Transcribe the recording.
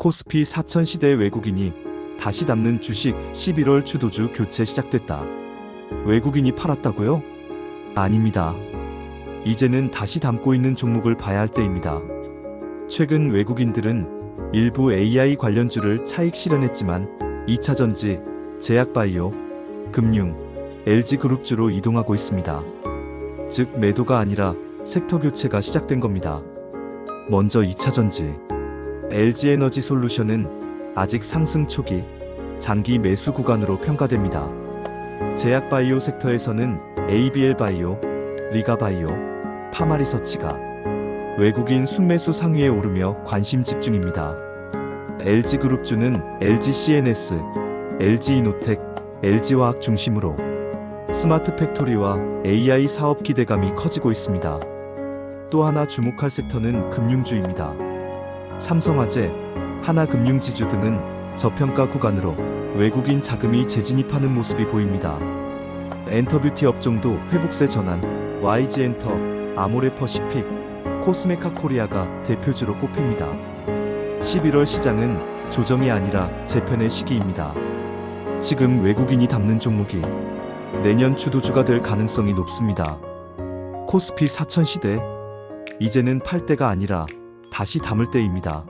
코스피 4천 시대 외국인이 다시 담는 주식 11월 주도주 교체 시작됐다. 외국인이 팔았다고요? 아닙니다. 이제는 다시 담고 있는 종목을 봐야 할 때입니다. 최근 외국인들은 일부 AI 관련주를 차익 실현했지만 2차 전지, 제약바이오, 금융, LG그룹주로 이동하고 있습니다. 즉 매도가 아니라 섹터 교체가 시작된 겁니다. 먼저 2차 전지. LG에너지 솔루션은 아직 상승 초기, 장기 매수 구간으로 평가됩니다. 제약 바이오 섹터에서는 ABL 바이오, 리가 바이오, 파마리서치가 외국인 순매수 상위에 오르며 관심 집중입니다. LG그룹주는 LG CNS, LG 이노텍, LG화학 중심으로 스마트 팩토리와 AI 사업 기대감이 커지고 있습니다. 또 하나 주목할 섹터는 금융주입니다. 삼성화재, 하나금융지주 등은 저평가 구간으로 외국인 자금이 재진입하는 모습이 보입니다. 엔터뷰티 업종도 회복세 전환, YG엔터, 아모레퍼시픽, 코스메카 코리아가 대표주로 꼽힙니다. 11월 시장은 조정이 아니라 재편의 시기입니다. 지금 외국인이 담는 종목이 내년 주도주가 될 가능성이 높습니다. 코스피 4000 시대 이제는 팔 때가 아니라 다시 담을 때입니다.